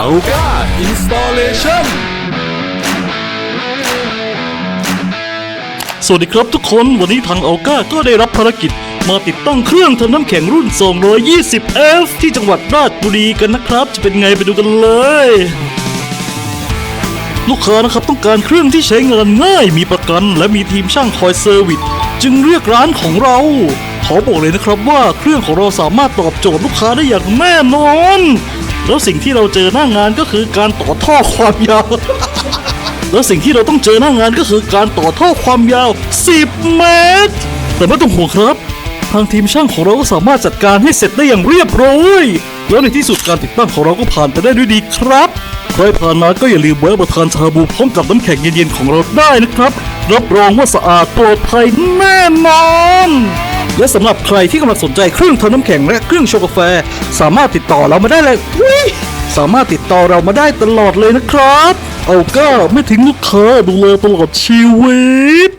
อัลกาอินสตอเลชั่นสวัสดีครับทุกคนวันนี้ทางอัลก้าก็ได้รับภารกิจ มาติดตั้งเครื่องทำน้ำแข็งรุ่น 220 F ที่จังหวัดราชบุรีกันนะครับ จะเป็นไงไปดูกันเลย ลูกค้านะครับต้องการเครื่องที่ใช้งานง่ายมีประกัน และมีทีมช่างคอยเซอร์วิสจึงเรียกร้านของเราขอบอกเลยนะครับว่าเครื่องของเราสามารถตอบโจทย์ลูกค้าได้อย่างแน่นอน แล้วสิ่งที่เราเจอหน้างานก็คือการต่อท่อความยาว แล้วสิ่งที่เราต้องเจอหน้างานก็คือการต่อท่อความยาว 10 เมตร แต่ไม่ต้องห่วงครับ ทางทีมช่างของเราก็สามารถจัดการให้เสร็จได้อย่างเรียบร้อยแล้วในที่สุดการติดตั้งของเราก็ผ่านไปได้ด้วยดีครับใครผ่านมาก็อย่าลืมแวะมาทานชาบูพร้อมกับน้ำแข็งเย็นๆของเราได้นะครับ รับรองว่าสะอาดปลอดภัยแน่นอน และสำหรับใครที่กำลังสนใจเครื่องทำน้ำแข็งและเครื่องโชกาแฟ สามารถติดต่อเรามาได้เลยสามารถติดต่อเรามาได้ตลอดเลยนะครับ เอาก้าไม่ทิ้งลูกค้าดูแลตลอดชีวิต